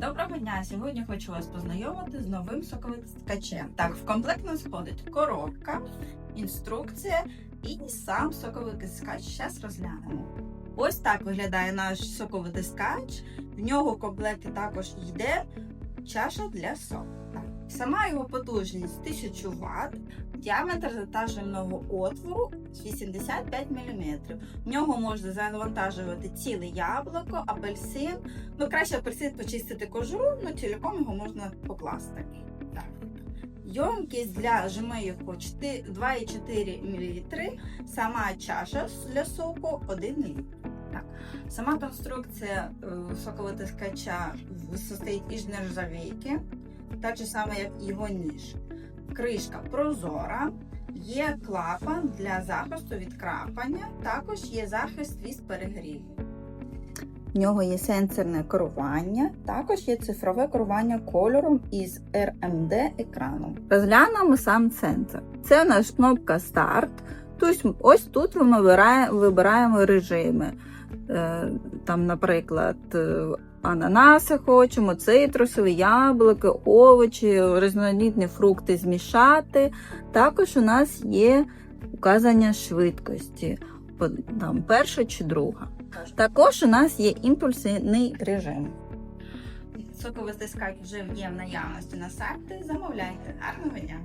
Доброго дня! Сьогодні хочу вас познайомити з новим соковитискачем. Так, в комплект нас входить коробка, інструкція і сам соковитискач. Зараз розглянемо. Ось так виглядає наш соковитискач. В нього в комплекті також йде чаша для соку. Так. Сама його потужність 1000 Вт, діаметр затяжельного отвору 85 мм. В нього можна завантажувати ціле яблуко, апельсин. Ну, краще апельсин почистити кожуру, ну цілком його можна покласти. Так. Для жмейку 2,4 мл, сама чаша для соку 1 літр. Так. Сама конструкція е, соковитискача состоїть із нержавійки, так же саме, як його ніж. Кришка прозора, є клапан для захисту від крапання, також є захист від перегріву. В нього є сенсорне керування, також є цифрове керування кольором із RMD екраном. Розглянемо сам сенсор. Це наш кнопка старт. Тобто ось тут ми вибираємо, режими. Е, Там, наприклад, е, ананаси хочемо, цитрусові, яблуки, овочі, різноманітні фрукти змішати. Також у нас є указання швидкості, там, перша чи друга. Також у нас є імпульсний режим. Соковий стискач вже є в наявності на сайті. Замовляйте. Гарного дня!